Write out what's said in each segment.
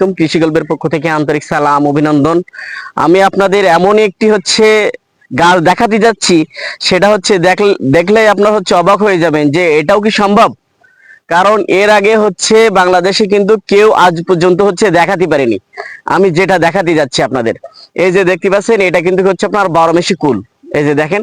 আলাইকুম, কৃষি গল্পের পক্ষ থেকে আন্তরিক সালাম, অভিনন্দন। আমি আপনাদের এমন একটি হচ্ছে গাছ দেখাতে যাচ্ছি, সেটা হচ্ছে দেখলে আপনার হচ্ছে অবাক হয়ে যাবেন যে এটাও কি সম্ভব? কারণ এর আগে হচ্ছে বাংলাদেশে কিন্তু কেউ আজ পর্যন্ত হচ্ছে দেখাতে পারেনি। আমি যেটা দেখাতে যাচ্ছি আপনাদের। এই যে দেখতে পাচ্ছেন, এটা কিন্তু হচ্ছে আপনার বারো মেশি কুল এই যে দেখেন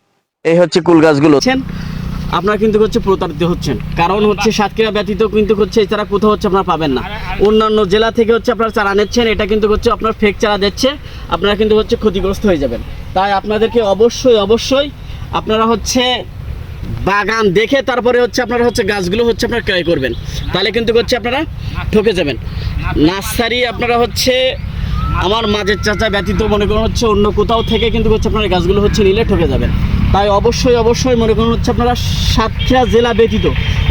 এই হচ্ছে কুল গাছগুলো। আপনারা কিন্তু হচ্ছে প্রতারিত হচ্ছেন। কারণ হচ্ছে সাতক্ষীরা ব্যতীত কিন্তু হচ্ছে এছাড়া কোথাও হচ্ছে আপনারা পাবেন না। অন্যান্য জেলা থেকে হচ্ছে আপনারা চারা নিচ্ছেন এটা কিন্তু হচ্ছে আপনার ফেক চারা দিচ্ছে আপনারা কিন্তু হচ্ছে ক্ষতিগ্রস্ত হয়ে যাবেন। তাই আপনাদেরকে অবশ্যই অবশ্যই আপনারা হচ্ছে বাগান দেখে তারপরে হচ্ছে আপনারা হচ্ছে গাছগুলো হচ্ছে আপনারা ক্রয় করবেন। তাহলে কিন্তু হচ্ছে আপনারা ঠকে যাবেন। নার্সারি আপনারা হচ্ছে আমার মাঝের চাচা ব্যতীত মনে করুন হচ্ছে অন্য কোথাও থেকে কিন্তু হচ্ছে আপনারা গাছগুলো হচ্ছে নিলে ঠকে যাবেন। তাই অবশ্যই অবশ্যই মনে করুন হচ্ছে আপনারা সাতক্ষীরা জেলা ব্যতীত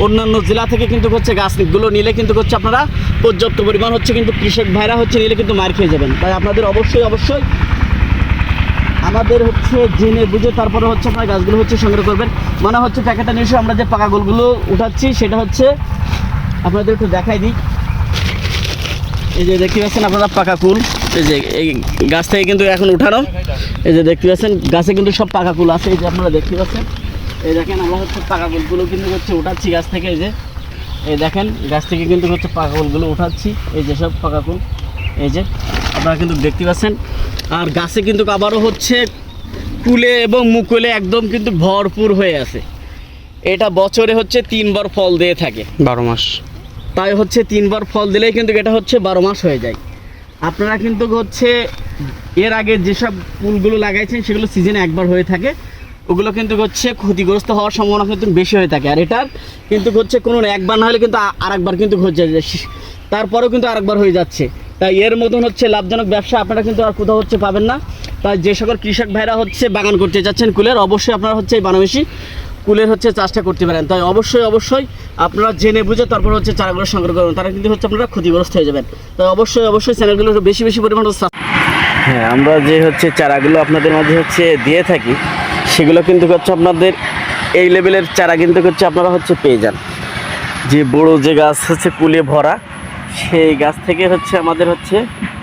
অন্যান্য জেলা থেকে কিন্তু হচ্ছে গাছগুলো নিলে কিন্তু হচ্ছে আপনারা পর্যাপ্ত পরিমাণ হচ্ছে কিন্তু কৃষক ভাইরা হচ্ছে নিলে কিন্তু মার খেয়ে যাবেন। তাই আপনাদের অবশ্যই অবশ্যই আমাদের হচ্ছে জেনে বুঝে তারপরে হচ্ছে আপনার গাছগুলো হচ্ছে সংগ্রহ করবেন। মানে হচ্ছে প্যাকেটটা নিয়ে আমরা যে পাকা গোলগুলো উঠাচ্ছি, সেটা হচ্ছে আপনাদের একটু দেখাই দিই। এই যে দেখতে পাচ্ছেন আপনারা পাকা কুল এই যে এই গাছ থেকে কিন্তু এখন উঠানো। এই যে দেখতে পাচ্ছেন, গাছে কিন্তু সব পাকা কুল আছে। এই যে আপনারা দেখতে পাচ্ছেন, এই দেখেন আমরা হচ্ছে পাকা কুলগুলো কিন্তু হচ্ছে উঠাচ্ছি গাছ থেকে। এই যে, এই দেখেন, গাছ থেকে কিন্তু হচ্ছে পাকা কুলগুলো উঠাচ্ছি। এই যে সব পাকা কুল এই যে, আপনারা কিন্তু দেখতে পাচ্ছেন। আর গাছে কিন্তু আবারও হচ্ছে কুলে এবং মুকুলে একদম কিন্তু ভরপুর হয়ে আছে। এটা বছরে হচ্ছে তিনবার ফল দিয়ে থাকে। বারো মাস। তাই হচ্ছে তিনবার ফল দিলেই কিন্তু এটা হচ্ছে বারো মাস হয়ে যায়। আপনারা কিন্তু হচ্ছে এর আগে যেসব ফুলগুলো লাগাইছেন সেগুলো সিজনে একবার হয়ে থাকে। ওগুলো কিন্তু হচ্ছে ক্ষতিগ্রস্ত হওয়ার সম্ভাবনা কিন্তু বেশি হয়ে থাকে। আর এটার কিন্তু হচ্ছে কোনো একবার না হলে কিন্তু আরেকবার কিন্তু হচ্ছে তারপরেও কিন্তু আরেকবার হয়ে যাচ্ছে। তাই এর মতন হচ্ছে লাভজনক ব্যবসা আপনারা কিন্তু আর কোথাও হচ্ছে পাবেন না। তাই যে সকল কৃষক ভাইরা হচ্ছে বাগান করতে চাচ্ছেন কুলের, অবশ্যই আপনারা হচ্ছে এই বানাবেশি কুলের হচ্ছে চাষটা করতে পারেন। তাই অবশ্যই অবশ্যই আপনারা জেনে বুঝে তারপর হচ্ছে চারাগুলো সংগ্রহ করবেন তারা কিন্তু হচ্ছে আপনারা ক্ষতিগ্রস্ত হয়ে যাবেন। তাই অবশ্যই অবশ্যই চ্যানেলগুলো বেশি বেশি পরিমাণে হ্যাঁ আমরা যে হচ্ছে চারাগুলো আপনাদের মাঝে হচ্ছে দিয়ে থাকি, সেগুলো কিন্তু হচ্ছে আপনাদের এই লেভেলের চারা কিন্তু হচ্ছে আপনারা হচ্ছে পেয়ে যান। যে বড় যে গাছ হচ্ছে কুলে ভরা, সেই গাছ থেকে হচ্ছে আমাদের হচ্ছে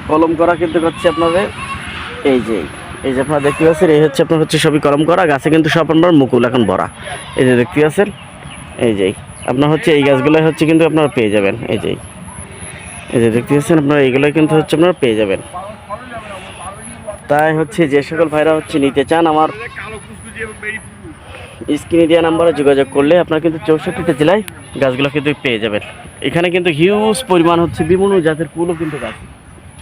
কলম করা কিন্তু হচ্ছে আপনাদের এই যে এই যে আপনারা দেখতে পাচ্ছেন, এই হচ্ছে আপনার হচ্ছে সবই কলম করা, গাছে কিন্তু সব আপনার মুকুল এখন ভরা। এই যে দেখতে পাচ্ছেন, এই যে, আপনার হচ্ছে এই গাছগুলো হচ্ছে কিন্তু আপনারা পেয়ে যাবেন, এই যে এই যে দেখতে পাচ্ছেন, আপনারা এইগুলো কিন্তু হচ্ছে আপনারা পেয়ে যাবেন। তাই হচ্ছে যে সকল ভাইরা হচ্ছে নিতে চান, আমার স্ক্রিনে দেওয়া নাম্বারে যোগাযোগ করলে আপনারা কিন্তু চৌষট্টিটা জেলায় গাছগুলো কিন্তু পেয়ে যাবেন। এখানে কিন্তু হিউজ পরিমাণ হচ্ছে বিভিন্ন জাতের ফুলও কিন্তু গাছ।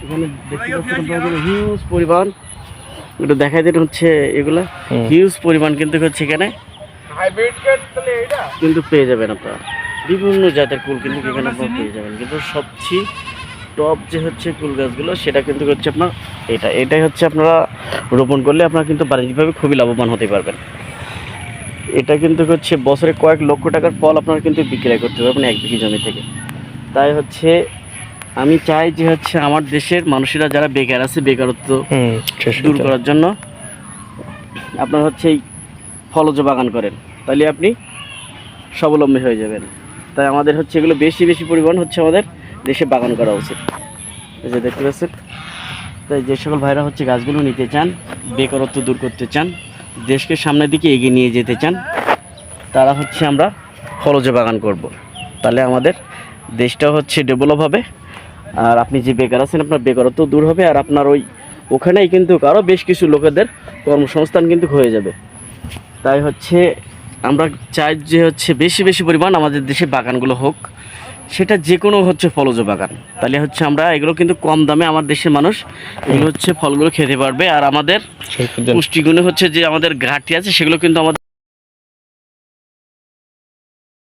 এখানে দেখতে পাচ্ছেন হিউজ পরিমাণ একটু দেখাই দিন হচ্ছে এগুলা। হিউজ পরিমাণ কিন্তু হচ্ছে এখানে। কিন্তু পেয়ে যাবেন আপনারা। বিভিন্ন জাতের কুল কিন্তু এখানে আপনারা পেয়ে যাবেন। কিন্তু সবচেয়ে টপ যে হচ্ছে কুল গাছগুলো সেটা কিন্তু হচ্ছে আপনার এটা। এটাই হচ্ছে আপনারা রোপণ করলে আপনারা কিন্তু বাণিজ্যিকভাবে খুবই লাভবান হতে পারবেন। এটা কিন্তু হচ্ছে বছরে কয়েক লক্ষ টাকার ফল আপনারা কিন্তু বিক্রয় করতে পারবেন এক বিঘি জমি থেকে। তাই হচ্ছে আমি চাই যে হচ্ছে আমার দেশের মানুষেরা যারা বেকার আছে বেকারত্ব দূর করার জন্য আপনার হচ্ছে এই ফলজ বাগান করেন। তাহলে আপনি স্বাবলম্বী হয়ে যাবেন। তাই আমাদের হচ্ছে এগুলো বেশি বেশি পরিমাণ হচ্ছে আমাদের দেশে বাগান করা উচিত। এই যে দেখতে পাচ্ছেন? তাই যে সকল ভাইরা হচ্ছে গাছগুলো নিতে চান বেকারত্ব দূর করতে চান দেশকে সামনের দিকে এগিয়ে নিয়ে যেতে চান তারা হচ্ছে আমরা ফলজ বাগান করব। তাহলে আমাদের দেশটাও হচ্ছে ডেভেলপ হবে। আর আপনি যে বেকার আছেন আপনার বেকারত্ব দূর হবে আর আপনার ওই ওখানেই কিন্তু আরও বেশ কিছু লোকেদের কর্মসংস্থান কিন্তু হয়ে যাবে। তাই হচ্ছে আমরা চাই যে হচ্ছে বেশি বেশি পরিমাণ আমাদের দেশে বাগানগুলো হোক সেটা যে কোনো হচ্ছে ফলজ বাগান। তাহলে হচ্ছে আমরা এগুলো কিন্তু কম দামে আমার দেশের মানুষ এগুলো হচ্ছে ফলগুলো খেতে পারবে আর আমাদের পুষ্টিগুণে হচ্ছে যে আমাদের ঘাটতি আছে সেগুলো কিন্তু আমাদের